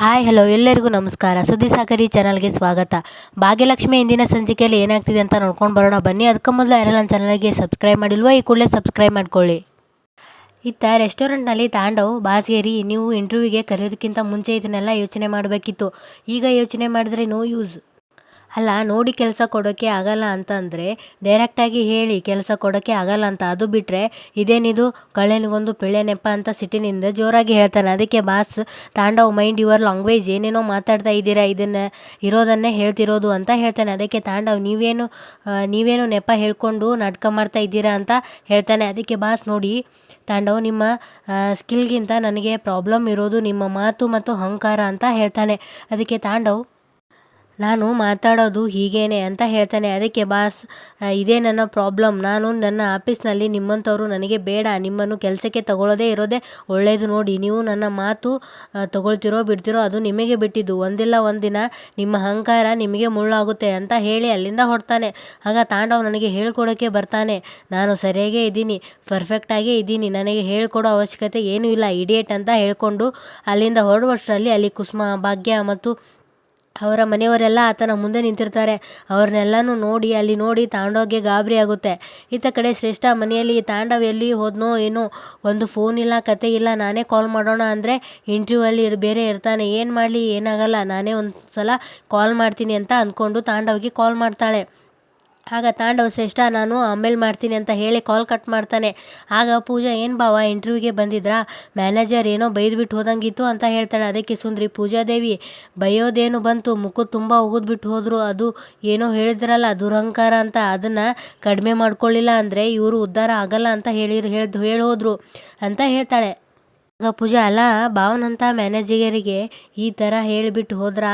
Hi, hello, ಎಲ್ಲರಿಗೂ ನಮಸ್ಕಾರ. ಸುದ್ದಿ ಸಾಗರಿ ಚಾನಲ್ಗೆ ಸ್ವಾಗತ. ಭಾಗ್ಯಲಕ್ಷ್ಮಿ ಇಂದಿನ ಸಂಚಿಕೆಯಲ್ಲಿ ಏನಾಗ್ತಿದೆ ಅಂತ ನೋಡ್ಕೊಂಡು ಬರೋಣ. ಬನ್ನಿ, ಅದಕ್ಕೆ ಮೊದಲು ಯಾರೆಲ್ಲ ನನ್ನ ಚಾನಲ್ಗೆ ಸಬ್ಸ್ಕ್ರೈಬ್ ಮಾಡಿಲ್ವೋ, ಈ ಕೂಡಲೇ ಸಬ್ಸ್ಕ್ರೈಬ್ ಮಾಡ್ಕೊಳ್ಳಿ. ಇತ್ತ ರೆಸ್ಟೋರೆಂಟ್ನಲ್ಲಿ ತಾಂಡವ್, ಬಾಸ್ಗೇರಿ, ನೀವು ಇಂಟರ್ವ್ಯೂಗೆ ಕರೆಯೋದಕ್ಕಿಂತ ಮುಂಚೆ ಇದನ್ನೆಲ್ಲ ಯೋಚನೆ ಮಾಡಬೇಕಿತ್ತು. ಈಗ ಯೋಚನೆ ಮಾಡಿದ್ರೆ ನೋ ಯೂಸ್ ಅಲ್ಲ, ನೋಡಿ ಕೆಲಸ ಕೊಡೋಕ್ಕೆ ಆಗಲ್ಲ ಅಂತಂದರೆ ಡೈರೆಕ್ಟಾಗಿ ಹೇಳಿ ಕೆಲಸ ಕೊಡೋಕ್ಕೆ ಆಗಲ್ಲ ಅಂತ ಅದು ಬಿಟ್ಟರೆ ಇದೇನಿದು? ಕಳ್ಳೆನಿಗೊಂದು ನೆಪ ಅಂತ ಸಿಟಿನಿಂದ ಜೋರಾಗಿ ಹೇಳ್ತಾನೆ. ಅದಕ್ಕೆ boss, Tandav mind your language ಏನೇನೋ ಮಾತಾಡ್ತಾ ಇದ್ದೀರಾ? ಇದನ್ನು ಇರೋದನ್ನೇ ಹೇಳ್ತಿರೋದು ಅಂತ ಹೇಳ್ತಾನೆ. ಅದಕ್ಕೆ ತಾಂಡವ್, ನೀವೇನು ನೀವೇನು ನೆಪ ಹೇಳ್ಕೊಂಡು ನಾಟಕ ಮಾಡ್ತಾ ಇದ್ದೀರಾ ಅಂತ ಹೇಳ್ತಾನೆ. ಅದಕ್ಕೆ ಬಾಸ್, ನೋಡಿ ತಾಂಡವ್, ನಿಮ್ಮ ಸ್ಕಿಲ್ಗಿಂತ ನನಗೆ ಪ್ರಾಬ್ಲಮ್ ಇರೋದು ನಿಮ್ಮ ಮಾತು ಮತ್ತು ಅಹಂಕಾರ ಅಂತ ಹೇಳ್ತಾನೆ. ಅದಕ್ಕೆ ತಾಂಡವ್ ನಾನು ಮಾತಾಡೋದು ಹೀಗೇನೆ ಅಂತ ಹೇಳ್ತಾನೆ. ಅದಕ್ಕೆ ಬಾಸ್ ಇದೇ ನನ್ನ ಪ್ರಾಬ್ಲಮ್. ನಾನು ನನ್ನ ಆಫೀಸ್ನಲ್ಲಿ ನಿಮ್ಮಂಥವ್ರು ನನಗೆ ಬೇಡ. ನಿಮ್ಮನ್ನು ಕೆಲಸಕ್ಕೆ ತಗೊಳ್ಳೋದೇ ಇರೋದೇ ಒಳ್ಳೆಯದು ನೋಡಿ. ನೀವು ನನ್ನ ಮಾತು ತಗೊಳ್ತಿರೋ ಬಿಡ್ತಿರೋ ಅದು ನಿಮಗೆ ಬಿಟ್ಟಿದ್ದು. ಒಂದಿಲ್ಲ ಒಂದಿನ ನಿಮ್ಮ ಅಹಂಕಾರ ನಿಮಗೆ ಮುಳ್ಳಾಗುತ್ತೆ ಅಂತ ಹೇಳಿ ಅಲ್ಲಿಂದ ಹೊಡ್ತಾನೆ ಆಗ ತಾಂಡವ್ ನನಗೆ ಹೇಳ್ಕೊಡೋಕ್ಕೆ ಬರ್ತಾನೆ. ನಾನು ಸರಿಯಾಗೇ ಇದ್ದೀನಿ. ಪರ್ಫೆಕ್ಟಾಗೇ ಇದ್ದೀನಿ. ನನಗೆ ಹೇಳ್ಕೊಡೋ ಅವಶ್ಯಕತೆ ಏನೂ ಇಲ್ಲ. ಇಡಿಯೇಟ್ ಅಂತ ಹೇಳ್ಕೊಂಡು ಅಲ್ಲಿಂದ ಹೊರಡುವಷ್ಟರಲ್ಲಿ ಅಲ್ಲಿ ಕುಸುಮ, ಭಾಗ್ಯ ಮತ್ತು ಅವರ ಮನೆಯವರೆಲ್ಲ ಆತನ ಮುಂದೆ ನಿಂತಿರ್ತಾರೆ. ಅವ್ರನ್ನೆಲ್ಲನೂ ನೋಡಿ, ಅಲ್ಲಿ ನೋಡಿ ತಾಂಡವ್ಗೆ ಗಾಬರಿ ಆಗುತ್ತೆ. ಈತ ಕಡೆ ಶ್ರೇಷ್ಠ ಮನೆಯಲ್ಲಿ ತಾಂಡವ ಎಲ್ಲಿ ಹೋದ್ನೋ ಏನೋ ಒಂದು ಫೋನ್ ಇಲ್ಲ, ಕತೆ ಇಲ್ಲ, ನಾನೇ ಕಾಲ್ ಮಾಡೋಣ ಅಂದರೆ ಇಂಟ್ರ್ಯೂವಲ್ಲಿ ಬೇರೆ ಇರ್ತಾನೆ. ಏನು ಮಾಡಲಿ, ಏನಾಗಲ್ಲ, ನಾನೇ ಒಂದು ಸಲ ಕಾಲ್ ಮಾಡ್ತೀನಿ ಅಂತ ಅಂದ್ಕೊಂಡು ತಾಂಡವ್ಗೆ ಕಾಲ್ ಮಾಡ್ತಾಳೆ. ಆಗ ತಾಂಡವ್ ಶ್ರೇಷ್ಠ, ನಾನು ಆಮೇಲೆ ಮಾಡ್ತೀನಿ ಅಂತ ಹೇಳಿ ಕಾಲ್ ಕಟ್ ಮಾಡ್ತಾನೆ. ಆಗ ಪೂಜಾ, ಏನು ಬಾವ ಇಂಟರ್ವ್ಯೂಗೆ ಬಂದಿದ್ರಾ? ಮ್ಯಾನೇಜರ್ ಏನೋ ಬೈದ್ಬಿಟ್ಟು ಹೋದಂಗಿತ್ತು ಅಂತ ಹೇಳ್ತಾಳೆ. ಅದಕ್ಕೆ ಸುಂದ್ರಿ ಪೂಜಾದೇವಿ ಬೈಯೋದೇನು ಬಂತು? ಮುಖ ತುಂಬ ಉಗಿದ್ಬಿಟ್ಟು ಹೋದರು. ಅದು ಏನೋ ಹೇಳಿದ್ರಲ್ಲ, ದುರಹಂಕಾರ ಅಂತ. ಅದನ್ನು ಕಡಿಮೆ ಮಾಡ್ಕೊಳ್ಳಿಲ್ಲ ಅಂದರೆ ಇವರು ಉದ್ಧಾರ ಆಗಲ್ಲ ಅಂತ ಹೇಳಿ ಹೇಳ್ದು ಹೇಳೋದ್ರು ಅಂತ ಹೇಳ್ತಾಳೆ. ಪೂಜಾ ಅಲ್ಲ, ಭಾವನಂತ ಮ್ಯಾನೇಜರಿಗೆ ಈ ಥರ ಹೇಳಿಬಿಟ್ಟು ಹೋದ್ರಾ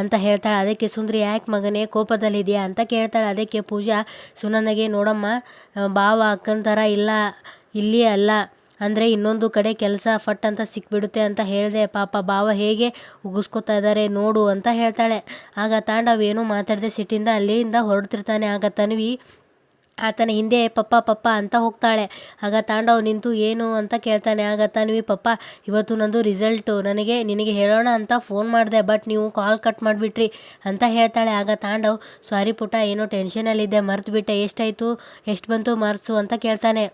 ಅಂತ ಹೇಳ್ತಾಳೆ. ಅದಕ್ಕೆ ಸುಂದ್ರಿ, ಯಾಕೆ ಮಗನೇ ಕೋಪದಲ್ಲಿದೆಯಾ ಅಂತ ಕೇಳ್ತಾಳೆ. ಅದಕ್ಕೆ ಪೂಜಾ ಸುನಂದಗೆ ನೋಡಮ್ಮ, ಭಾವ ಅಕ್ಕನ ಥರ ಇಲ್ಲ ಇಲ್ಲಿ ಅಲ್ಲ. ಅಂದರೆ ಇನ್ನೊಂದು ಕಡೆ ಕೆಲಸ ಫಟ್ ಅಂತ ಸಿಕ್ಬಿಡುತ್ತೆ ಅಂತ ಹೇಳಿದೆ. ಪಾಪ ಭಾವ ಹೇಗೆ ಉಗಿಸ್ಕೊತಾ ಇದ್ದಾರೆ ನೋಡು ಅಂತ ಹೇಳ್ತಾಳೆ. ಆಗ ತಾಂಡವ್ ಏನೂ ಮಾತಾಡದೆ ಸಿಟ್ಟಿಂದ ಅಲ್ಲಿಂದ ಹೊರಡ್ತಿರ್ತಾನೆ. ಆಗ ತನ್ವಿ ಆತನ ಹಿಂದೆ ಪಪ್ಪ ಪಪ್ಪ ಅಂತ ಹೋಗ್ತಾಳೆ. ಆಗ ತಾಂಡವ್ ನಿಂತು ಏನು ಅಂತ ಕೇಳ್ತಾನೆ. ಆಗ ತನ್ವಿ ಪಪ್ಪ, ಇವತ್ತು ನಂದು ರಿಸಲ್ಟು ನನಗೆ, ನಿನಗೆ ಹೇಳೋಣ ಅಂತ ಫೋನ್ ಮಾಡಿದೆ ಬಟ್ ನೀವು ಕಾಲ್ ಕಟ್ ಮಾಡಿಬಿಟ್ರಿ ಅಂತ ಹೇಳ್ತಾಳೆ. ಆಗ ತಾಂಡವ್ ಸಾರಿ ಪುಟ ಏನೋ ಟೆನ್ಷನಲ್ಲಿದ್ದೆ ಮರ್ತುಬಿಟ್ಟೆ. ಎಷ್ಟಾಯಿತು? ಎಷ್ಟು ಬಂತು? ಮಾರ್ಕ್ಸು ಅಂತ ಕೇಳ್ತಾನೆ.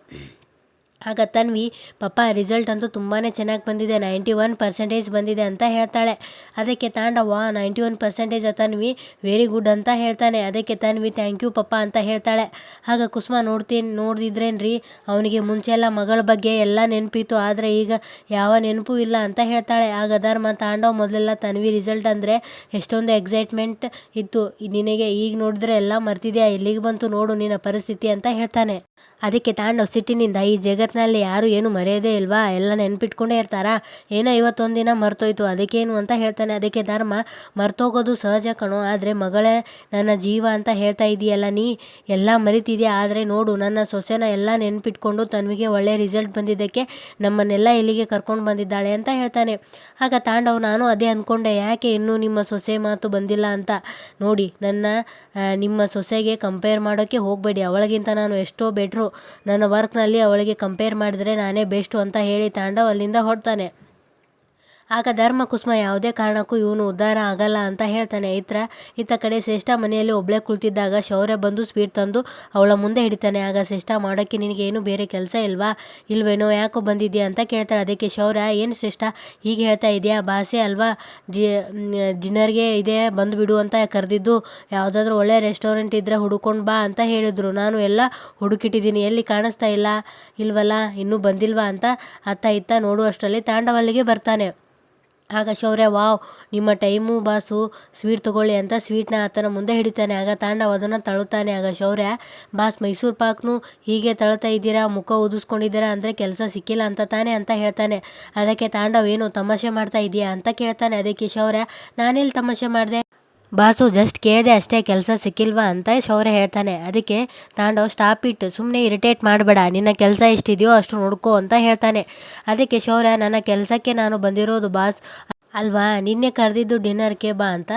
ಆಗ ತನ್ವಿ, ಪಪ್ಪ ರಿಸಲ್ಟ್ ಅಂತೂ ತುಂಬಾ ಚೆನ್ನಾಗಿ ಬಂದಿದೆ ನೈಂಟಿ ಒನ್ ಪರ್ಸೆಂಟೇಜ್ ಬಂದಿದೆ ಅಂತ ಹೇಳ್ತಾಳೆ. ಅದಕ್ಕೆ Tandava ninety one percentage Tanvi? Very good ಅಂತ ಹೇಳ್ತಾನೆ. ಅದಕ್ಕೆ ತನ್ವಿ ಥ್ಯಾಂಕ್ ಯು ಪಪ್ಪ ಅಂತ ಹೇಳ್ತಾಳೆ. ಆಗ ಕುಸುಮ, ನೋಡ್ತೀನಿ, ನೋಡ್ದಿದ್ರೇನ್ರಿ? ಅವನಿಗೆ ಮುಂಚೆ ಎಲ್ಲ ಮಗಳ ಬಗ್ಗೆ ಎಲ್ಲ ನೆನಪಿತ್ತು. ಆದರೆ ಈಗ ಯಾವ ನೆನಪು ಇಲ್ಲ ಅಂತ ಹೇಳ್ತಾಳೆ. ಆಗ ಧರ್ಮ, ತಾಂಡವ, ಮೊದಲೆಲ್ಲ ತನ್ವಿ ರಿಸಲ್ಟ್ ಅಂದರೆ ಎಷ್ಟೊಂದು ಎಕ್ಸೈಟ್ಮೆಂಟ್ ಇತ್ತು. ನಿನಗೆ ಈಗ ನೋಡಿದ್ರೆ ಎಲ್ಲ ಮರ್ತಿದ್ಯಾ? ಎಲ್ಲಿಗೆ ಬಂತು ನೋಡು, ನಿನ್ನ ಪರಿಸ್ಥಿತಿ ಅಂತ ಹೇಳ್ತಾನೆ. ಅದಕ್ಕೆ ತಾಂಡವ್ ಸಿಟ್ಟಿನಿಂದ ಈ ಜಗತ್ತಿನಲ್ಲಿ ಯಾರು ಏನು ಮರೆಯೋದೇ ಇಲ್ವಾ? ಎಲ್ಲ ನೆನ್ಪಿಟ್ಕೊಂಡೇ ಇರ್ತಾರಾ? ಏನೋ ಇವತ್ತೊಂದು ದಿನ ಮರ್ತೋಯ್ತು, ಅದಕ್ಕೇನು ಅಂತ ಹೇಳ್ತಾನೆ. ಅದಕ್ಕೆ ಧರ್ಮ ಮರ್ತೋಗೋದು ಸಹಜ ಕಣೋ. ಆದರೆ ಮಗಳೇ, ನನ್ನ ಜೀವ ಅಂತ ಹೇಳ್ತಾ ಇದೆಯಲ್ಲ ನೀ? ಎಲ್ಲ ಮರಿತಿದೆ ಆದರೆ ನೋಡು, ನನ್ನ ಸೊಸೆನ ಎಲ್ಲ ನೆನ್ಪಿಟ್ಕೊಂಡು ತನ್ವಿಗೆ ಒಳ್ಳೆಯ ರಿಸಲ್ಟ್ ಬಂದಿದ್ದಕ್ಕೆ ನಮ್ಮನ್ನೆಲ್ಲ ಇಲ್ಲಿಗೆ ಕರ್ಕೊಂಡು ಬಂದಿದ್ದಾಳೆ ಅಂತ ಹೇಳ್ತಾನೆ. ಆಗ ತಾಂಡವ್, ನಾನು ಅದೇ ಅಂದ್ಕೊಂಡೆ ಯಾಕೆ ಇನ್ನೂ ನಿಮ್ಮ ಸೊಸೆ ಮಾತು ಬಂದಿಲ್ಲ ಅಂತ? ನೋಡಿ, ನನ್ನ ನಿಮ್ಮ ಸೊಸೆಗೆ ಕಂಪೇರ್ ಮಾಡೋಕ್ಕೆ ಹೋಗಬೇಡಿ. ಅವಳಿಗಿಂತ ನಾನು ಎಷ್ಟೋ ಬೆಟ್ರು ನನ್ನ ವರ್ಕ್ನಲ್ಲಿ ಅವಳಿಗೆ ಕಂಪೇರ್ ಮಾಡಿದ್ರೆ ನಾನೇ ಬೆಸ್ಟು ಅಂತ ಹೇಳಿ ತಾಂಡವ್ ಅಲ್ಲಿಂದ ಹೊರಡ್ತಾನೆ. ಆಗ ಧರ್ಮ ಕುಸುಮ ಯಾವುದೇ ಕಾರಣಕ್ಕೂ ಇವನು ಉದ್ಧಾರ ಆಗಲ್ಲ ಅಂತ ಹೇಳ್ತಾನೆ. ಇತ್ರ ಇತ್ತ ಕಡೆ ಶ್ರೇಷ್ಠ ಮನೆಯಲ್ಲಿ ಒಬ್ಳೆ ಕುಳಿತಿದ್ದಾಗ ಶೌರ್ಯ ಬಂದು ಸ್ವೀಟ್ ತಂದು ಅವಳ ಮುಂದೆ ಹಿಡಿತಾನೆ. ಆಗ ಶ್ರೇಷ್ಠ ಮಾಡೋಕ್ಕೆ ನಿನಗೆ ಏನು ಬೇರೆ ಕೆಲಸ ಇಲ್ವಾ? ಇಲ್ವೇನೋ ಯಾಕೋ ಬಂದಿದ್ಯಾ ಅಂತ ಕೇಳ್ತಾಳೆ. ಅದಕ್ಕೆ ಶೌರ್ಯ, ಏನು ಶ್ರೇಷ್ಠ, ಹೀಗೆ ಹೇಳ್ತಾ ಇದೆಯಾ? ಬಾಸೆ ಅಲ್ವಾ? ಡಿನ್ನರ್ಗೆ ಇದೆ ಬಂದುಬಿಡು ಅಂತ ಕರೆದಿದ್ದು. ಯಾವುದಾದ್ರೂ ಒಳ್ಳೆ ರೆಸ್ಟೋರೆಂಟ್ ಇದ್ದರೆ ಹುಡುಕೊಂಡು ಬಾ ಅಂತ ಹೇಳಿದರು. ನಾನು ಎಲ್ಲ ಹುಡುಕಿಟ್ಟಿದ್ದೀನಿ. ಎಲ್ಲಿ ಕಾಣಿಸ್ತಾ ಇಲ್ಲ? ಇಲ್ವಲ್ಲ? ಇನ್ನೂ ಬಂದಿಲ್ವಾ ಅಂತ ಅತ್ತ ಇತ್ತ ನೋಡುವಷ್ಟರಲ್ಲಿ ತಾಂಡವಲ್ಲಿಗೆ ಬರ್ತಾನೆ. ಆಗ ಶೌರ್ಯ ವಾವ್, ನಿಮ್ಮ ಟೈಮು ಬಾಸು, ಸ್ವೀಟ್ ತಗೊಳ್ಳಿ ಅಂತ ಸ್ವೀಟ್ನ ಆತನ ಮುಂದೆ ಹಿಡಿತಾನೆ. ಆಗ ತಾಂಡವ ಅದನ್ನು ತಳುತ್ತಾನೆ. ಆಗ ಶೌರ್ಯ ಬಾಸ್, ಮೈಸೂರು ಪಾಕ್ನು ಹೀಗೆ ತಳ್ತಾ ಇದ್ದೀರಾ? ಮುಖ ಊದಿಸ್ಕೊಂಡಿದ್ದೀರಾ ಅಂದರೆ ಕೆಲಸ ಸಿಕ್ಕಿಲ್ಲ ಅಂತ ತಾನೇ ಅಂತ ಹೇಳ್ತಾನೆ. ಅದಕ್ಕೆ ತಾಂಡವ್, ಏನು, ತಮಾಷೆ ಮಾಡ್ತಾ ಇದೆಯಾ? ಅಂತ ಕೇಳ್ತಾನೆ. ಅದಕ್ಕೆ ಶೌರ್ಯ ನಾನೆಲ್ಲಿ ತಮಾಷೆ ಮಾಡಿದೆ ಬಾಸು ಜಸ್ಟ್ ಕೇಳಿದೆ ಅಷ್ಟೇ ಕೆಲಸ ಸಿಕ್ಕಿಲ್ವಾ ಅಂತ ಶೌರ್ಯ ಹೇಳ್ತಾನೆ. ಅದಕ್ಕೆ ತಾಂಡವ್, ಸ್ಟಾಪ್ ಇಟ್ಟು ಸುಮ್ಮನೆ ಇರಿಟೇಟ್ ಮಾಡಬೇಡ. ನಿನ್ನ ಕೆಲಸ ಎಷ್ಟಿದೆಯೋ ಅಷ್ಟು ನೋಡ್ಕೋ ಅಂತ ಹೇಳ್ತಾನೆ. ಅದಕ್ಕೆ ಶೌರ್ಯ, ನನ್ನ ಕೆಲಸಕ್ಕೆ ನಾನು ಬಂದಿರೋದು ಬಾಸ್ ಅಲ್ವಾ? ನಿನ್ನೆ ಕರೆದಿದ್ದು ಡಿನ್ನರ್ಗೆ ಬಾ ಅಂತ.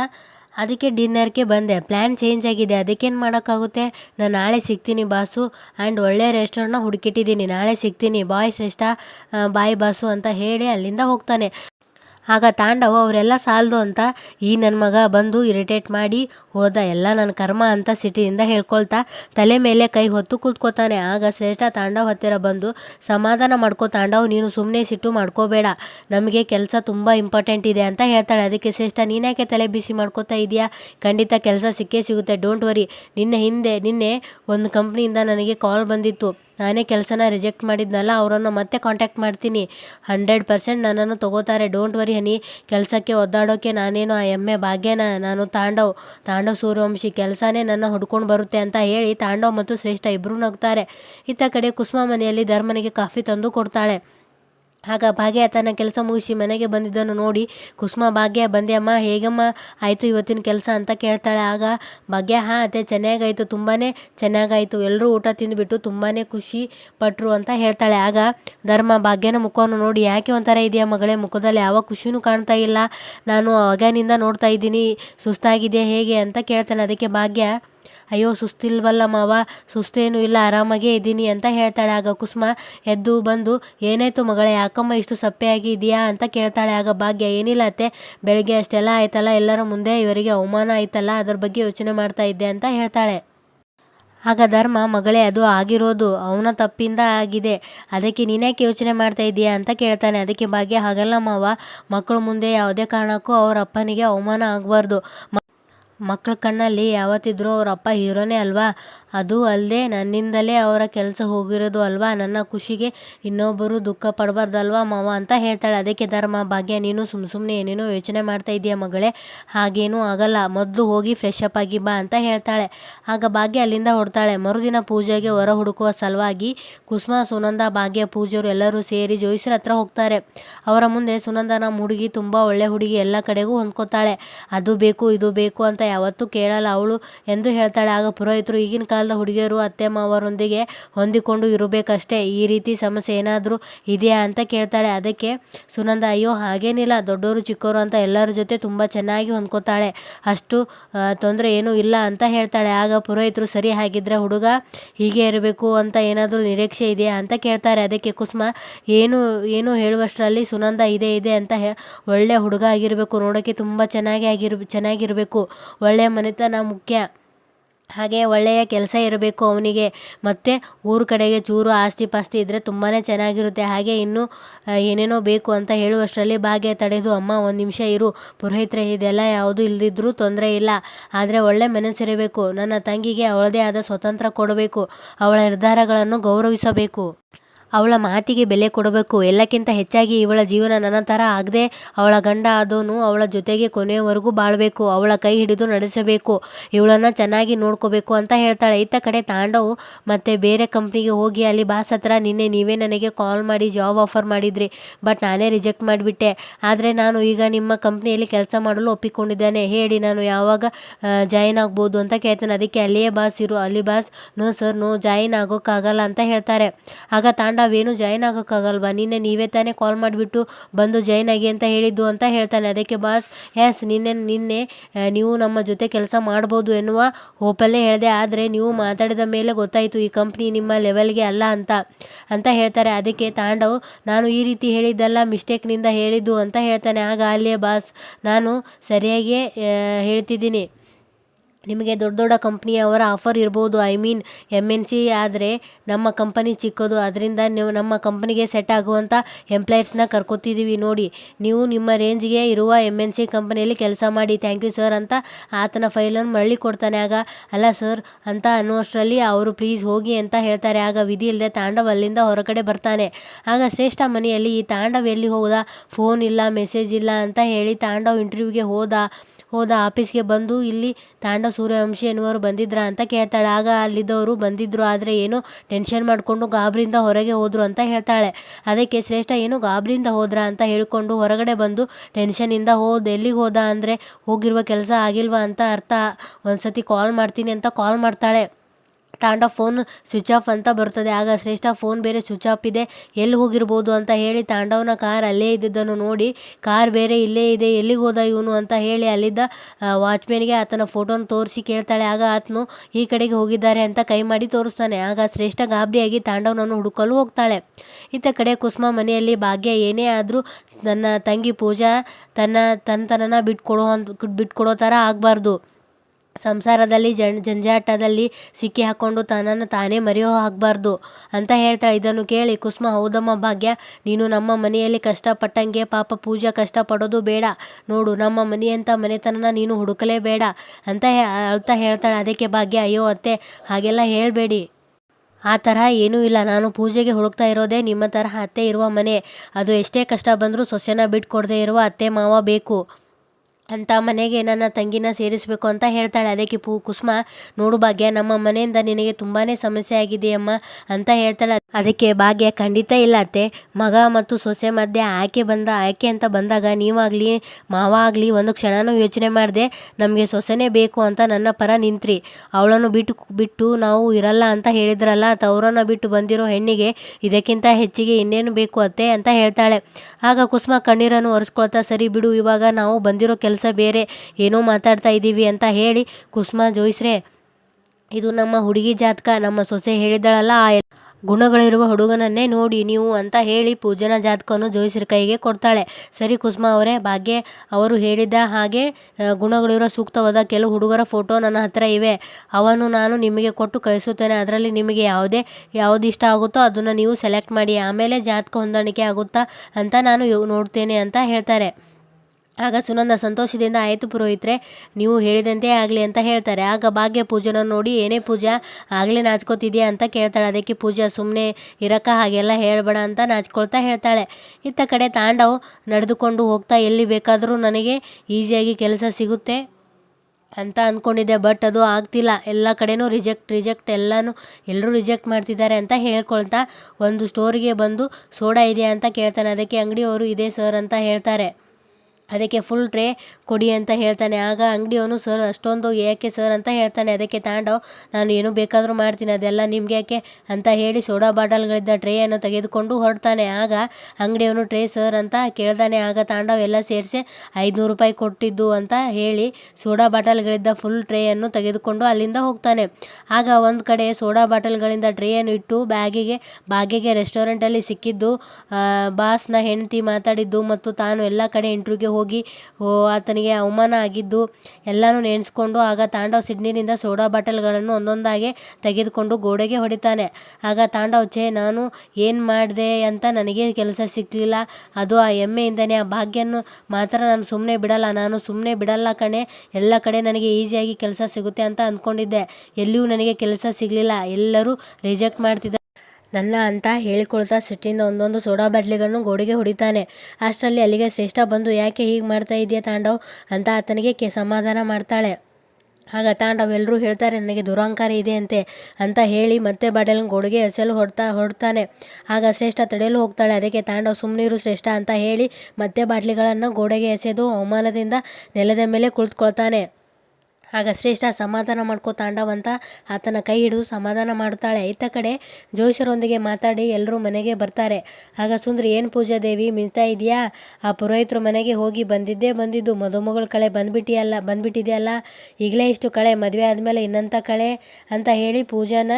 ಅದಕ್ಕೆ ಡಿನ್ನರ್ಗೆ ಬಂದೆ. ಪ್ಲ್ಯಾನ್ ಚೇಂಜ್ ಆಗಿದೆ. ಅದಕ್ಕೇನು ಮಾಡೋಕ್ಕಾಗುತ್ತೆ? ನಾನು ನಾಳೆ ಸಿಗ್ತೀನಿ ಬಾಸು. ಆ್ಯಂಡ್ ಒಳ್ಳೆಯ ರೆಸ್ಟೋರೆಂಟ್ನ ಹುಡುಕಿಟ್ಟಿದ್ದೀನಿ. ನಾಳೆ ಸಿಗ್ತೀನಿ. ಬಾಯ್ ಶ್ರೇಷ್ಠ ಬಾಯ್ ಬಾಸು ಅಂತ ಹೇಳಿ ಅಲ್ಲಿಂದ ಹೋಗ್ತಾನೆ. ಆಗ ತಾಂಡವ ಅವರೆಲ್ಲ ಸಾಲದು ಅಂತ ಈ ನನ್ನ ಮಗ ಬಂದು ಇರಿಟೇಟ್ ಮಾಡಿ ಹೋದ ಎಲ್ಲ ನನ್ನ ಕರ್ಮ ಅಂತ ಸಿಟಿಯಿಂದ ಹೇಳ್ಕೊಳ್ತಾ ತಲೆ ಮೇಲೆ ಕೈ ಹೊತ್ತು ಕೂತ್ಕೋತಾನೆ. ಆಗ ಶ್ರೇಷ್ಠ ತಾಂಡವ ಹತ್ತಿರ ಬಂದು ಸಮಾಧಾನ ಮಾಡ್ಕೋ ತಾಂಡವ್, ನೀನು ಸುಮ್ಮನೆ ಸಿಟ್ಟು ಮಾಡ್ಕೋಬೇಡ. ನಮಗೆ ಕೆಲಸ ತುಂಬ ಇಂಪಾರ್ಟೆಂಟ್ ಇದೆ ಅಂತ ಹೇಳ್ತಾಳೆ. ಅದಕ್ಕೆ ಶ್ರೇಷ್ಠ ನೀನ್ಯಾಕೆ ತಲೆ ಬಿಸಿ ಮಾಡ್ಕೋತಾ ಇದೆಯಾ? ಖಂಡಿತ ಕೆಲಸ ಸಿಕ್ಕೇ ಸಿಗುತ್ತೆ. ಡೋಂಟ್ ವರಿ ನಿನ್ನೆ ಹಿಂದೆ, ನಿನ್ನೆ ಒಂದು ಕಂಪ್ನಿಯಿಂದ ನನಗೆ ಕಾಲ್ ಬಂದಿತ್ತು. ನಾನೇ ಕೆಲಸನ ರಿಜೆಕ್ಟ್ ಮಾಡಿದ್ನಲ್ಲ, ಅವರನ್ನು ಮತ್ತೆ ಕಾಂಟ್ಯಾಕ್ಟ್ ಮಾಡ್ತೀನಿ. ಹಂಡ್ರೆಡ್ ಪರ್ಸೆಂಟ್ ನನ್ನನ್ನು ತಗೋತಾರೆ. ಡೋಂಟ್ ವರಿ ಹನಿ ಕೆಲಸಕ್ಕೆ ಒದ್ದಾಡೋಕ್ಕೆ ನಾನೇನು ಆ ಎಮ್ಮೆ ಭಾಗ್ಯನ ನಾನು ತಾಂಡವ್ ತಾಂಡವ್ ಸೂರ್ಯವಂಶಿ. ಕೆಲಸನೇ ನನ್ನ ಹುಡ್ಕೊಂಡು ಬರುತ್ತೆ ಅಂತ ಹೇಳಿ ತಾಂಡವ್ ಮತ್ತು ಶ್ರೇಷ್ಠ ಇಬ್ಬರೂ ನಗ್ತಾರೆ. ಇತ್ತ ಕಡೆ ಕುಸುಮ ಮನೆಯಲ್ಲಿ ಧರ್ಮನಿಗೆ ಕಾಫಿ ತಂದು ಕೊಡ್ತಾಳೆ. ಆಗ ಭಾಗ್ಯ ತನ್ನ ಕೆಲಸ ಮುಗಿಸಿ ಮನೆಗೆ ಬಂದಿದ್ದನ್ನು ನೋಡಿ, ಕುಸುಮ ಭಾಗ್ಯ, ಬಂದ್ಯಮ್ಮ, ಹೇಗಮ್ಮ? ಆಯಿತು ಇವತ್ತಿನ ಕೆಲಸ ಅಂತ ಕೇಳ್ತಾಳೆ. ಆಗ ಭಾಗ್ಯ, ಹಾಂ ಅತ್ತೆ, ಚೆನ್ನಾಗಾಯಿತು ತುಂಬಾ ಚೆನ್ನಾಗಾಯಿತು. ಎಲ್ಲರೂ ಊಟ ತಿಂದುಬಿಟ್ಟು ತುಂಬಾ ಖುಷಿ ಪಟ್ಟರು ಅಂತ ಹೇಳ್ತಾಳೆ. ಆಗ ಧರ್ಮ ಭಾಗ್ಯನ ಮುಖವನ್ನು ನೋಡಿ, ಯಾಕೆ ಒಂಥರ ಇದೆಯಾ ಮಗಳೇ? ಮುಖದಲ್ಲಿ ಯಾವ ಖುಷಿನೂ ಕಾಣ್ತಾ ಇಲ್ಲ. ನಾನು ಅವಾಗಿನಿಂದ ನೋಡ್ತಾ ಇದ್ದೀನಿ. ಸುಸ್ತಾಗಿದೆ ಹೇಗೆ? ಅಂತ ಕೇಳ್ತಾನೆ. ಅದಕ್ಕೆ ಭಾಗ್ಯ ಅಯ್ಯೋ ಸುಸ್ತಿಲ್ವಲ್ಲ ಮಾವ ಸುಸ್ತೇನೂ ಇಲ್ಲ, ಆರಾಮಾಗೇ ಇದ್ದೀನಿ ಅಂತ ಹೇಳ್ತಾಳೆ. ಆಗ ಕುಸುಮ ಎದ್ದು ಬಂದು, ಏನಾಯ್ತು ಮಗಳೇ, ಯಾಕಮ್ಮ ಇಷ್ಟು ಸಪ್ಪೆಯಾಗಿ ಇದೆಯಾ ಅಂತ ಕೇಳ್ತಾಳೆ. ಆಗ ಭಾಗ್ಯ, ಏನಿಲ್ಲ ಅತ್ತೆ, ಬೆಳಗ್ಗೆ ಅಷ್ಟೆಲ್ಲ ಆಯ್ತಲ್ಲ, ಎಲ್ಲರ ಮುಂದೆ ಇವರಿಗೆ ಅವಮಾನ ಆಯ್ತಲ್ಲ, ಅದ್ರ ಬಗ್ಗೆ ಯೋಚನೆ ಮಾಡ್ತಾ ಇದ್ದೆ ಅಂತ ಹೇಳ್ತಾಳೆ. ಆಗ ಧರ್ಮ, ಮಗಳೇ, ಅದು ಆಗಿರೋದು, ಅವನ ತಪ್ಪಿಂದ ಆಗಿದೆ. ಅದಕ್ಕೆ ನೀನ್ಯಾಕೆ ಯೋಚನೆ ಮಾಡ್ತಾ ಇದೀಯಾ ಅಂತ ಕೇಳ್ತಾನೆ. ಅದಕ್ಕೆ ಭಾಗ್ಯ ಹಾಗಲ್ಲ ಮಾವ ಮಕ್ಕಳು ಮುಂದೆ ಯಾವುದೇ ಕಾರಣಕ್ಕೂ ಅವರ ಅಪ್ಪನಿಗೆ ಅವಮಾನ ಆಗಬಾರ್ದು. ಮಕ್ಕಳ ಕಣ್ಣಲ್ಲಿ ಯಾವತ್ತಿದ್ರೂ ಅವರಪ್ಪ ಹೀರೋನೇ ಅಲ್ವಾ? ಅದು ಅಲ್ಲದೆ ನನ್ನಿಂದಲೇ ಅವರ ಕೆಲಸ ಹೋಗಿರೋದು ಅಲ್ವಾ? ನನ್ನ ಖುಷಿಗೆ ಇನ್ನೊಬ್ಬರು ದುಃಖ ಪಡಬಾರ್ದಲ್ವಾ ಮಾವ ಅಂತ ಹೇಳ್ತಾಳೆ. ಅದಕ್ಕೆ ಧರ್ಮ, ಭಾಗ್ಯ, ನೀನು ಸುಮ್ಮ ಸುಮ್ಮನೆ ಏನೇನೋ ಯೋಚನೆ ಮಾಡ್ತಾ ಇದೀಯ ಮಗಳೇ. ಹಾಗೇನೂ ಆಗಲ್ಲ. ಮೊದಲು ಹೋಗಿ ಫ್ರೆಶ್ ಅಪ್ ಆಗಿ ಬಾ ಅಂತ ಹೇಳ್ತಾಳೆ. ಆಗ ಭಾಗ್ಯ ಅಲ್ಲಿಂದ ಹೊಡ್ತಾಳೆ ಮರುದಿನ ಪೂಜೆಗೆ ಹೊರ ಹುಡುಕುವ ಸಲುವಾಗಿ ಕುಸುಮ, ಸುನಂದ, ಭಾಗ್ಯ, ಪೂಜೆಯವರು ಎಲ್ಲರೂ ಸೇರಿ ಜೋಯಿಸ್ರ ಹತ್ರ ಹೋಗ್ತಾರೆ. ಅವರ ಮುಂದೆ ಸುನಂದ ನಮ್ಮ ಹುಡುಗಿ ತುಂಬ ಒಳ್ಳೆ ಹುಡುಗಿ ಎಲ್ಲ ಕಡೆಗೂ ಹೊಂದ್ಕೋತಾಳೆ. ಅದು ಬೇಕು, ಇದು ಬೇಕು ಅಂತ ಯಾವತ್ತೂ ಕೇಳಲ್ಲ. ಅವಳು ಎಂದು ಹೇಳ್ತಾಳೆ. ಆಗ ಪುರೋಹಿತರು, ಈಗಿನ ಕಾಲದ ಹುಡುಗಿಯರು ಅತ್ತೆ ಮಾವರೊಂದಿಗೆ ಹೊಂದಿಕೊಂಡು ಇರಬೇಕಷ್ಟೇ. ಈ ರೀತಿ ಸಮಸ್ಯೆ ಏನಾದರೂ ಇದೆಯಾ ಅಂತ ಕೇಳ್ತಾಳೆ. ಅದಕ್ಕೆ, ಸುನಂದ, ಅಯ್ಯೋ, ಹಾಗೇನಿಲ್ಲ. ದೊಡ್ಡವರು ಚಿಕ್ಕವರು ಅಂತ ಎಲ್ಲರ ಜೊತೆ ತುಂಬ ಚೆನ್ನಾಗಿ ಹೊಂದ್ಕೋತಾಳೆ. ಅಷ್ಟು ತೊಂದರೆ ಏನೂ ಇಲ್ಲ ಅಂತ ಹೇಳ್ತಾಳೆ. ಆಗ ಪುರೋಹಿತರು, ಸರಿ, ಹಾಗಿದ್ರೆ ಹುಡುಗ ಹೀಗೆ ಇರಬೇಕು ಅಂತ ಏನಾದರೂ ನಿರೀಕ್ಷೆ ಇದೆಯಾ ಅಂತ ಕೇಳ್ತಾರೆ. ಅದಕ್ಕೆ, ಕುಸುಮ, ಏನು ಏನು ಹೇಳುವಷ್ಟರಲ್ಲಿ ಸುನಂದ ಇದೆ ಇದೆ ಅಂತ ಹೇ, ಒಳ್ಳೆ ಹುಡುಗ ಆಗಿರಬೇಕು. ನೋಡೋಕ್ಕೆ ತುಂಬ ಚೆನ್ನಾಗಿ ಆಗಿರ್, ಚೆನ್ನಾಗಿರಬೇಕು. ಒಳ್ಳೆಯ ಮನೆತನ ಮುಖ್ಯ. ಹಾಗೆ ಒಳ್ಳೆಯ ಕೆಲಸ ಇರಬೇಕು ಅವನಿಗೆ. ಮತ್ತು ಊರ ಕಡೆಗೆ ಚೂರು ಆಸ್ತಿ ಪಾಸ್ತಿ ಇದ್ದರೆ ತುಂಬಾ ಚೆನ್ನಾಗಿರುತ್ತೆ. ಹಾಗೆ ಇನ್ನೂ ಏನೇನೋ ಬೇಕು ಅಂತ ಹೇಳುವಷ್ಟರಲ್ಲಿ ಭಾಗ್ಯ ತಡೆದು, ಅಮ್ಮ, ಒಂದು ನಿಮಿಷ ಇರು. ಪುರೋಹಿತರೆ, ಇದೆಲ್ಲ ಯಾವುದು ಇಲ್ಲದಿದ್ದರೂ ತೊಂದರೆ ಇಲ್ಲ. ಆದರೆ ಒಳ್ಳೆ ಮನಸ್ಸಿರಬೇಕು. ನನ್ನ ತಂಗಿಗೆ ಅವಳದೇ ಆದ ಸ್ವತಂತ್ರ ಕೊಡಬೇಕು. ಅವಳ ನಿರ್ಧಾರಗಳನ್ನು ಗೌರವಿಸಬೇಕು. ಅವಳ ಮಾತಿಗೆ ಬೆಲೆ ಕೊಡಬೇಕು. ಎಲ್ಲಕ್ಕಿಂತ ಹೆಚ್ಚಾಗಿ ಇವಳ ಜೀವನ ನನ್ನ ಥರ ಆಗದೆ ಅವಳ ಗಂಡ ಆದೋನು ಅವಳ ಜೊತೆಗೆ ಕೊನೆಯವರೆಗೂ ಬಾಳಬೇಕು, ಅವಳ ಕೈ ಹಿಡಿದು ನಡೆಸಬೇಕು, ಇವಳನ್ನು ಚೆನ್ನಾಗಿ ನೋಡ್ಕೋಬೇಕು ಅಂತ ಹೇಳ್ತಾಳೆ. ಇತ್ತ ಕಡೆ ತಾಂಡವ್ ಮತ್ತೆ ಬೇರೆ ಕಂಪ್ನಿಗೆ ಹೋಗಿ ಅಲ್ಲಿ ಬಾಸ್ ಹತ್ರ ನಿನ್ನೆ ನೀವೇ ನನಗೆ ಕಾಲ್ ಮಾಡಿ ಜಾಬ್ ಆಫರ್ ಮಾಡಿದ್ರಿ, ಬಟ್ ನಾನೇ ರಿಜೆಕ್ಟ್ ಮಾಡಿಬಿಟ್ಟೆ. ಆದರೆ ನಾನು ಈಗ ನಿಮ್ಮ ಕಂಪ್ನಿಯಲ್ಲಿ ಕೆಲಸ ಮಾಡಲು ಒಪ್ಪಿಕೊಂಡಿದ್ದೇನೆ. ಹೇಳಿ, ನಾನು ಯಾವಾಗ ಜಾಯಿನ್ ಆಗ್ಬೋದು ಅಂತ ಕೇಳ್ತಾನೆ. ಅದಕ್ಕೆ ಅಲ್ಲಿಯೇ ಬಾಸ್ ಇರು. ಅಲ್ಲಿ boss, no sir, no, join ಆಗೋಕ್ಕಾಗಲ್ಲ ಅಂತ ಹೇಳ್ತಾರೆ. ಆಗ ತಾಂಡ ನಾವೇನು ಜಾಯ್ನ್ ಆಗೋಕ್ಕಾಗಲ್ವಾ? ನಿನ್ನೆ ನೀವೇ ತಾನೇ ಕಾಲ್ ಮಾಡಿಬಿಟ್ಟು ಬಂದು ಜಾಯ್ನ್ ಆಗಿ ಅಂತ ಹೇಳಿದ್ದು ಅಂತ ಹೇಳ್ತಾನೆ. ಅದಕ್ಕೆ ಬಾಸ್ ಎಸ್ ನಿನ್ನೆ ನಿನ್ನೆ ನೀವು ನಮ್ಮ ಜೊತೆ ಕೆಲಸ ಮಾಡ್ಬೋದು ಎನ್ನುವ ಹೋಪಲ್ಲೇ ಹೇಳಿದೆ. ಆದರೆ ನೀವು ಮಾತಾಡಿದ ಮೇಲೆ ಗೊತ್ತಾಯಿತು ಈ ಕಂಪ್ನಿ ನಿಮ್ಮ ಲೆವೆಲ್ಗೆ ಅಲ್ಲ ಅಂತ ಅಂತ ಹೇಳ್ತಾರೆ. ಅದಕ್ಕೆ ತಾಂಡವ್, ನಾನು ಈ ರೀತಿ ಹೇಳಿದ್ದಲ್ಲ ಮಿಸ್ಟೇಕ್ನಿಂದ ಹೇಳಿದ್ದು ಅಂತ ಹೇಳ್ತಾನೆ. ಆಗ ಅಲ್ಲಿಯೇ ಬಾಸ್ ನಾನು ಸರಿಯಾಗಿಯೇ ಹೇಳ್ತಿದ್ದೀನಿ. ನಿಮಗೆ ದೊಡ್ಡ ದೊಡ್ಡ ಕಂಪ್ನಿಯವರ ಆಫರ್ ಇರ್ಬೋದು. I mean M N C ಆದರೆ ನಮ್ಮ ಕಂಪನಿ ಚಿಕ್ಕದು. ಅದರಿಂದ ನೀವು ನಮ್ಮ ಕಂಪನಿಗೆ ಸೆಟ್ ಆಗುವಂಥ ಎಂಪ್ಲಾಯೀಸ್ನ ಕರ್ಕೊತಿದ್ದೀವಿ ನೋಡಿ. ನೀವು ನಿಮ್ಮ ರೇಂಜ್ಗೆ ಇರುವ ಎಂ ಎನ್ ಸಿ ಕಂಪನಿಯಲ್ಲಿ ಕೆಲಸ ಮಾಡಿ. ಥ್ಯಾಂಕ್ ಯು ಸರ್ ಅಂತ ಆತನ ಫೈಲನ್ನು ಮರಳಿ ಕೊಡ್ತಾನೆ. ಆಗ, ಅಲ್ಲ ಸರ್ ಅಂತ ಅನ್ನುವಷ್ಟರಲ್ಲಿ ಅವರು, ಪ್ಲೀಸ್ ಹೋಗಿ ಅಂತ ಹೇಳ್ತಾರೆ. ಆಗ ವಿಧಿ ಇಲ್ಲದೆ ತಾಂಡವ ಅಲ್ಲಿಂದ ಹೊರಗಡೆ ಬರ್ತಾನೆ. ಆಗ ಶ್ರೇಷ್ಠ ಮನೆಯಲ್ಲಿ, ಈ ತಾಂಡವ ಎಲ್ಲಿ ಹೋದ ಫೋನ್ ಇಲ್ಲ, ಮೆಸೇಜ್ ಇಲ್ಲ ಅಂತ ಹೇಳಿ ತಾಂಡವ ಇಂಟರ್ವ್ಯೂಗೆ ಹೋದ. ಹೋದ ಆಫೀಸ್ಗೆ ಬಂದು ಇಲ್ಲಿ ತಾಂಡ ಸೂರ್ಯವಂಶಿ ಎನ್ನುವರು ಬಂದಿದ್ರ ಅಂತ ಕೇಳ್ತಾಳೆ. ಆಗ ಅಲ್ಲಿದ್ದವರು ಬಂದಿದ್ರು, ಆದರೆ ಏನೋ ಟೆನ್ಷನ್ ಮಾಡಿಕೊಂಡು ಗಾಬ್ರಿಂದ ಹೊರಗೆ ಹೋದ್ರು ಅಂತ ಹೇಳ್ತಾಳೆ. ಅದಕ್ಕೆ ಶ್ರೇಷ್ಠ ಏನು ಗಾಬ್ರಿಂದ ಹೋದ್ರಾ ಅಂತ ಹೇಳಿಕೊಂಡು ಹೊರಗಡೆ ಬಂದು ಟೆನ್ಷನಿಂದ ಹೋದ ಎಲ್ಲಿಗೆ ಹೋದ ಅಂದರೆ ಹೋಗಿರುವ ಕೆಲಸ ಆಗಿಲ್ವಾ ಅಂತ ಅರ್ಥ. ಒಂದು ಸತಿ ಕಾಲ್ ಮಾಡ್ತೀನಿ ಅಂತ ಕಾಲ್ ಮಾಡ್ತಾಳೆ. ತಾಂಡವ್ ಫೋನ್ ಸ್ವಿಚ್ ಆಫ್ ಅಂತ ಬರ್ತದೆ. ಆಗ ಶ್ರೇಷ್ಠ ಫೋನ್ ಬೇರೆ ಸ್ವಿಚ್ ಆಫ್ ಇದೆ. ಎಲ್ಲಿ ಹೋಗಿರ್ಬೋದು ಅಂತ ಹೇಳಿ ತಾಂಡವನ ಕಾರ್ ಅಲ್ಲೇ ಇದ್ದಿದ್ದನ್ನು ನೋಡಿ, ಕಾರ್ ಬೇರೆ ಇಲ್ಲೇ ಇದೆ, ಎಲ್ಲಿಗೆ ಹೋದ ಇವನು ಅಂತ ಹೇಳಿ ಅಲ್ಲಿದ್ದ ವಾಚ್ಮ್ಯಾನ್ಗೆ ಆತನ ಫೋಟೋನ ತೋರಿಸಿ ಕೇಳ್ತಾಳೆ. ಆಗ ಆತನು ಈ ಕಡೆಗೆ ಹೋಗಿದ್ದಾರೆ ಅಂತ ಕೈ ಮಾಡಿ ತೋರಿಸ್ತಾನೆ. ಆಗ ಶ್ರೇಷ್ಠ ಗಾಬರಿಯಾಗಿ ತಾಂಡವನನ್ನು ಹುಡುಕಲು ಹೋಗ್ತಾಳೆ. ಇತ್ತ ಕಡೆ ಕುಸುಮ ಮನೆಯಲ್ಲಿ ಭಾಗ್ಯ ಏನೇ ಆದರೂ ನನ್ನ ತಂಗಿ ಪೂಜಾ ತನ್ನ ತನ್ನತನನ ಬಿಟ್ಕೊಡೋ ಅಂತ ಬಿಟ್ಕೊಡೋ ಥರ ಆಗಬಾರ್ದು. ಸಂಸಾರದಲ್ಲಿ ಜಂಜಾಟದಲ್ಲಿ ಸಿಕ್ಕಿ ಹಾಕ್ಕೊಂಡು ತನ್ನನ್ನು ತಾನೇ ಮರೆಯೋ ಆಗಬಾರ್ದು ಅಂತ ಹೇಳ್ತಾಳೆ. ಇದನ್ನು ಕೇಳಿ ಕುಸುಮ, ಹೌದಮ್ಮ ಭಾಗ್ಯ, ನೀನು ನಮ್ಮ ಮನೆಯಲ್ಲಿ ಕಷ್ಟಪಟ್ಟಂಗೆ ಪಾಪ ಪೂಜೆ ಕಷ್ಟಪಡೋದು ಬೇಡ. ನೋಡು, ನಮ್ಮ ಮನೆಯಂಥ ಮನೆತನನ ನೀನು ಹುಡುಕಲೇಬೇಡ ಅಂತ ಅಂತ ಅಳ್ತಾ ಹೇಳ್ತಾಳೆ. ಅದಕ್ಕೆ ಭಾಗ್ಯ, ಅಯ್ಯೋ ಅತ್ತೆ, ಹಾಗೆಲ್ಲ ಹೇಳಬೇಡಿ. ಆ ಥರ ಏನೂ ಇಲ್ಲ. ನಾನು ಪೂಜೆಗೆ ಹುಡುಕ್ತಾ ಇರೋದೇ ನಿಮ್ಮ ತರಹ ಅತ್ತೆ ಇರುವ ಮನೆ. ಅದು ಎಷ್ಟೇ ಕಷ್ಟ ಬಂದರೂ ಸೊಸೆನ ಬಿಟ್ಟು ಕೊಡದೇ ಇರುವ ಅತ್ತೆ ಮಾವ ಬೇಕು. ಅಂತ ಮನೆಗೆ ನನ್ನ ತಂಗಿನ ಸೇರಿಸಬೇಕು ಅಂತ ಹೇಳ್ತಾಳೆ. ಅದಕ್ಕೆ ಪೂ, ಕುಸುಮ, ನೋಡು ಭಾಗ್ಯ, ನಮ್ಮ ಮನೆಯಿಂದ ನಿನಗೆ ತುಂಬಾ ಸಮಸ್ಯೆ ಆಗಿದೆಯಮ್ಮ ಅಂತ ಹೇಳ್ತಾಳೆ. ಅದಕ್ಕೆ ಭಾಗ್ಯ, ಖಂಡಿತ ಇಲ್ಲ ಅತ್ತೆ. ಮಗ ಮತ್ತು ಸೊಸೆ ಮಧ್ಯೆ ಆಕೆ ಬಂದ, ಆಕೆ ಅಂತ ಬಂದಾಗ ನೀವಾಗಲಿ ಮಾವ ಆಗಲಿ ಒಂದು ಕ್ಷಣನೂ ಯೋಚನೆ ಮಾಡಿದೆ, ನಮಗೆ ಸೊಸೆನೇ ಬೇಕು ಅಂತ ನನ್ನ ಪರ ನಿಂತ್ರಿ. ಅವಳನ್ನು ಬಿಟ್ಟು ಬಿಟ್ಟು ನಾವು ಇರಲ್ಲ ಅಂತ ಹೇಳಿದ್ರಲ್ಲ, ತವರನ್ನು ಬಿಟ್ಟು ಬಂದಿರೋ ಹೆಣ್ಣಿಗೆ ಇದಕ್ಕಿಂತ ಹೆಚ್ಚಿಗೆ ಇನ್ನೇನು ಬೇಕು ಅತ್ತೆ ಅಂತ ಹೇಳ್ತಾಳೆ. ಆಗ ಕುಸುಮ ಕಣ್ಣೀರನ್ನು ಒರೆಸ್ಕೊಳ್ತಾ, ಸರಿ ಬಿಡು, ಇವಾಗ ನಾವು ಬಂದಿರೋ ಕೆಲಸ ಬೇರೆ, ಏನೋ ಮಾತಾಡ್ತಾ ಇದ್ದೀವಿ ಅಂತ ಹೇಳಿ ಕುಸ್ಮಾ, ಜೋಯಿಸ್ರೆ, ಇದು ನಮ್ಮ ಹುಡುಗಿ ಜಾತಕ, ನಮ್ಮ ಸೊಸೆ ಹೇಳಿದಳಲ್ಲ ಆ ಗುಣಗಳಿರುವ ಹುಡುಗನನ್ನೇ ನೋಡಿ ನೀವು ಅಂತ ಹೇಳಿ ಪೂಜನ ಜಾತಕವನ್ನು ಜೋಯಿಸ್ರ ಕೈಗೆ ಕೊಡ್ತಾಳೆ. ಸರಿ ಕುಸ್ಮಾ ಅವರೇ, ಭಾಗ್ಯ, ಅವರು ಹೇಳಿದ ಹಾಗೆ ಗುಣಗಳಿರುವ ಗುಣಗಳಿರೋ ಸೂಕ್ತವಾದ ಕೆಲವು ಹುಡುಗರ ಫೋಟೋ ನನ್ನ ಹತ್ರ ಇವೆ. ಅವನು ನಾನು ನಿಮಗೆ ಕೊಟ್ಟು ಕಳಿಸುತ್ತೇನೆ. ಅದರಲ್ಲಿ ನಿಮಗೆ ಯಾವುದೇ, ಯಾವುದು ಇಷ್ಟ ಆಗುತ್ತೋ ಅದನ್ನು ನೀವು ಸೆಲೆಕ್ಟ್ ಮಾಡಿ. ಆಮೇಲೆ ಜಾತಕ ಹೊಂದಾಣಿಕೆ ಆಗುತ್ತಾ ಅಂತ ನಾನು ನೋಡ್ತೇನೆ ಅಂತ ಹೇಳ್ತಾರೆ. ಆಗ ಸುನಂದ ಸಂತೋಷದಿಂದ ಆಯಿತು ಪುರೋಹಿತ್ರೆ, ನೀವು ಹೇಳಿದಂತೆ ಆಗಲಿ ಅಂತ ಹೇಳ್ತಾರೆ. ಆಗ ಭಾಗ್ಯ ಪೂಜನ ನೋಡಿ, ಏನೇ ಪೂಜಾ, ಆಗಲೇ ನಾಚ್ಕೋತಿದ್ಯಾ ಅಂತ ಕೇಳ್ತಾಳೆ. ಅದಕ್ಕೆ ಪೂಜಾ ಸುಮ್ಮನೆ ಇರಕ್ಕ, ಹಾಗೆಲ್ಲ ಹೇಳಬೇಡ ಅಂತ ನಾಚ್ಕೊಳ್ತಾ ಹೇಳ್ತಾಳೆ. ಇತ್ತ ಕಡೆ ತಾಂಡವ್ ನಡೆದುಕೊಂಡು ಹೋಗ್ತಾ, ಎಲ್ಲಿ ಬೇಕಾದರೂ ನನಗೆ ಈಸಿಯಾಗಿ ಕೆಲಸ ಸಿಗುತ್ತೆ ಅಂತ ಅಂದ್ಕೊಂಡಿದ್ದೆ ಬಟ್ ಅದು ಆಗ್ತಿಲ್ಲ. ಎಲ್ಲ ಕಡೆನೂ ರಿಜೆಕ್ಟ್ ರಿಜೆಕ್ಟ್, ಎಲ್ಲನೂ ಎಲ್ಲರೂ ರಿಜೆಕ್ಟ್ ಮಾಡ್ತಿದ್ದಾರೆ ಅಂತ ಹೇಳ್ಕೊಳ್ತಾ, ಒಂದು ಸ್ಟೋರಿಗೆ ಬಂದು ಸೋಡಾ ಇದೆಯಾ ಅಂತ ಕೇಳ್ತಾನೆ. ಅದಕ್ಕೆ ಅಂಗಡಿಯವರು, ಇದೆ ಸರ್ ಅಂತ ಹೇಳ್ತಾರೆ. ಅದಕ್ಕೆ ಫುಲ್ ಟ್ರೇ ಕೊಡಿ ಅಂತ ಹೇಳ್ತಾನೆ. ಆಗ ಅಂಗಡಿಯವನು ಸರ್ ಅಷ್ಟೊಂದು ಏಕೆ ಸರ್ ಅಂತ ಹೇಳ್ತಾನೆ. ಅದಕ್ಕೆ ತಾಂಡವ್ ನಾನು ಏನು ಬೇಕಾದರೂ ಮಾಡ್ತೀನಿ. ಅದೆಲ್ಲ ನಿಮ್ಗೆ ಯಾಕೆ? ಅಂತ ಹೇಳಿ ಸೋಡಾ ಬಾಟಲ್ಗಳಿದ್ದ ಟ್ರೇಯನ್ನು ತೆಗೆದುಕೊಂಡು ಹೊರಡ್ತಾನೆ. ಆಗ ಅಂಗಡಿಯವನು ಟ್ರೇ ಸರ್ ಅಂತ ಕೇಳ್ತಾನೆ. ಆಗ ತಾಂಡವ್, ಎಲ್ಲ ಸೇರಿಸಿ, ಐದುನೂರು ರೂಪಾಯಿ ಕೊಟ್ಟಿದ್ದು ಅಂತ ಹೇಳಿ ಸೋಡಾ ಬಾಟಲ್ಗಳಿದ್ದ ಫುಲ್ ಟ್ರೇಯನ್ನು ತೆಗೆದುಕೊಂಡು ಅಲ್ಲಿಂದ ಹೋಗ್ತಾನೆ. ಆಗ ಒಂದು ಕಡೆ ಸೋಡಾ ಬಾಟಲ್ಗಳಿಂದ ಟ್ರೇಯನ್ನು ಇಟ್ಟು ಬ್ಯಾಗಿಗೆ, ಬಾಗಿಗೆ ರೆಸ್ಟೋರೆಂಟಲ್ಲಿ ಸಿಕ್ಕಿದ್ದು ಬಾಸ್ನ ಹೆಂಡತಿ ಮಾತಾಡಿದ್ದು ಮತ್ತು ತಾನು ಎಲ್ಲ ಕಡೆ ಇಂಟ್ರ್ಯೂಗೆ ಹೋಗಿ ಆತನಿಗೆ ಅವಮಾನ ಆಗಿದ್ದು ಎಲ್ಲನೂ ನೆನೆಸ್ಕೊಂಡು ಆಗ ತಾಂಡವ್ ಸಿಡ್ನಿನಿಂದ ಸೋಡಾ ಬಾಟಲ್ಗಳನ್ನು ಒಂದೊಂದಾಗಿ ತೆಗೆದುಕೊಂಡು ಗೋಡೆಗೆ ಹೊಡಿತಾನೆ. ಆಗ ತಾಂಡವ್, ಛೇ, ನಾನು ಏನು ಮಾಡಿದೆ ಅಂತ ನನಗೆ ಕೆಲಸ ಸಿಕ್ಕಲಿಲ್ಲ ಅದು ಆ ಹೆಮ್ಮೆಯಿಂದನೇ, ಆ ಭಾಗ್ಯನ್ನು ಮಾತ್ರ ನಾನು ಸುಮ್ಮನೆ ಬಿಡಲ್ಲ, ನಾನು ಸುಮ್ಮನೆ ಬಿಡಲ್ಲ ಕಣೆ. ಎಲ್ಲ ಕಡೆ ನನಗೆ ಈಸಿಯಾಗಿ ಕೆಲಸ ಸಿಗುತ್ತೆ ಅಂತ ಅಂದ್ಕೊಂಡಿದ್ದೆ. ಎಲ್ಲಿಯೂ ನನಗೆ ಕೆಲಸ ಸಿಗಲಿಲ್ಲ. ಎಲ್ಲರೂ ರಿಜೆಕ್ಟ್ ಮಾಡ್ತಿದ್ದ ನನ್ನ ಅಂತ ಹೇಳಿಕೊಳ್ತಾ ಸಿಟ್ಟಿಂದ ಒಂದೊಂದು ಸೋಡಾ ಬಾಟ್ಲಿಗಳನ್ನು ಗೋಡೆಗೆ ಹೊಡಿತಾನೆ. ಅಷ್ಟರಲ್ಲಿ ಅಲ್ಲಿಗೆ ಶ್ರೇಷ್ಠ ಬಂದು, ಯಾಕೆ ಹೀಗೆ ಮಾಡ್ತಾ ಇದೆಯಾ ತಾಂಡವ್? ಅಂತ ಆತನಿಗೆ ಕೆ ಸಮಾಧಾನ ಮಾಡ್ತಾಳೆ. ಆಗ ತಾಂಡವ್ ಎಲ್ಲರೂ ಹೇಳ್ತಾರೆ, ನನಗೆ ದುರಹಂಕಾರ ಇದೆ ಅಂತೆ ಅಂತ ಹೇಳಿ ಮತ್ತೆ ಬಾಟಲನ್ನು ಗೋಡೆಗೆ ಎಸೆಯಲು ಹೊಡ್ತಾ ಹೊಡ್ತಾನೆ ಆಗ ಶ್ರೇಷ್ಠ ತಡೆಯಲು ಹೋಗ್ತಾಳೆ. ಅದಕ್ಕೆ ತಾಂಡವ್ ಸುಮ್ಮನಿರು ಶ್ರೇಷ್ಠ ಅಂತ ಹೇಳಿ ಮತ್ತೆ ಬಾಟ್ಲಿಗಳನ್ನು ಗೋಡೆಗೆ ಎಸೆದು ಅವಮಾನದಿಂದ ನೆಲದ ಮೇಲೆ ಕುಳಿತುಕೊಳ್ತಾನೆ. ಆಗ ಶ್ರೇಷ್ಠ ಸಮಾಧಾನ ಮಾಡ್ಕೋ ತಾಂಡವಂತ ಆತನ ಕೈ ಹಿಡಿದು ಸಮಾಧಾನ ಮಾಡುತ್ತಾಳೆ. ಇತ್ತ ಕಡೆ ಜೋಯಿಸರೊಂದಿಗೆ ಮಾತಾಡಿ ಎಲ್ಲರೂ ಮನೆಗೆ ಬರ್ತಾರೆ. ಆಗ ಸುಂದ್ರಿ, ಏನು ಪೂಜಾ ದೇವಿ ಮಿಲ್ತಾ ಇದೆಯಾ ಆ ಪುರೋಹಿತರು ಮನೆಗೆ ಹೋಗಿ ಬಂದಿದ್ದೇ ಬಂದಿದ್ದು. ಮದುಮಗಳ ಕಳೆ ಬಂದ್ಬಿಟ್ಟಿಯಲ್ಲ, ಬಂದ್ಬಿಟ್ಟಿದೆಯಲ್ಲ? ಈಗಲೇ ಇಷ್ಟು ಕಳೆ, ಮದುವೆ ಆದಮೇಲೆ ಇನ್ನಂಥ ಕಳೆ? ಅಂತ ಹೇಳಿ ಪೂಜಾನ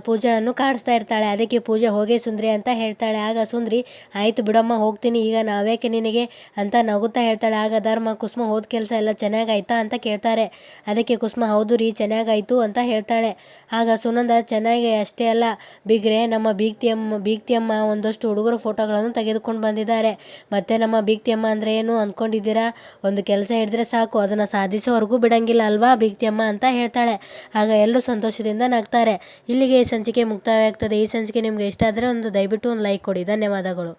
ಪೂಜಾಳನ್ನು ಕಾಡಿಸ್ತಾ ಇರ್ತಾಳೆ. ಅದಕ್ಕೆ ಪೂಜೆ ಹೋಗೇ ಸುಂದ್ರಿ ಅಂತ ಹೇಳ್ತಾಳೆ. ಆಗ ಸುಂದ್ರಿ, ಆಯಿತು ಬಿಡಮ್ಮ, ಹೋಗ್ತೀನಿ. ಈಗ ನಾವೇಕೆ ನಿನಗೆ? ಅಂತ ನಗುತ್ತಾ ಹೇಳ್ತಾಳೆ. ಆಗ ಧರ್ಮ, ಕುಸುಮ, ಹೋದ ಕೆಲಸ ಎಲ್ಲ ಚೆನ್ನಾಗಾಯ್ತಾ? ಅಂತ ಕೇಳ್ತಾರೆ. ಅದಕ್ಕೆ ಕುಸುಮ, ಹೌದು ರೀ, ಚೆನ್ನಾಗಾಯಿತು ಅಂತ ಹೇಳ್ತಾಳೆ. ಆಗ ಸುನಂದ, ಚೆನ್ನಾಗಿ, ಅಷ್ಟೇ ಅಲ್ಲ. ಬಿಗ್ರೆ, ನಮ್ಮ ಬೀಗ್ತಿಯಮ್ಮ ಬೀಗ್ತಿಯಮ್ಮ ಒಂದಷ್ಟು ಹುಡುಗರು ಫೋಟೋಗಳನ್ನು ತೆಗೆದುಕೊಂಡು ಬಂದಿದ್ದಾರೆ. ಮತ್ತೆ ನಮ್ಮ ಬೀಗ್ತಿಯಮ್ಮ ಅಂದರೆ ಏನು ಅಂದ್ಕೊಂಡಿದ್ದೀರಾ ಒಂದು ಕೆಲಸ ಹಿಡಿದ್ರೆ ಸಾಕು. ಅದನ್ನು ಸಾಧಿಸೋವರೆಗೂ ಬಿಡಂಗಿಲ್ಲ ಅಲ್ವಾ ಬೀಗ್ತಿಯಮ್ಮ? ಅಂತ ಹೇಳ್ತಾಳೆ. ಆಗ ಎಲ್ಲರೂ ಸಂತೋಷದಿಂದ ನಗ್ತಾರೆ. ಇಲ್ಲಿಗೆ ಈ ಸಂಚಿಕೆ ಮುಕ್ತಾಯವಾಗ್ತದೆ. ಈ ಸಂಚಿಕೆ ನಿಮಗೆ ಇಷ್ಟ ಆದರೆ ಒಂದು ದಯವಿಟ್ಟು ಒಂದು ಲೈಕ್ ಕೊಡಿ. ಧನ್ಯವಾದಗಳು.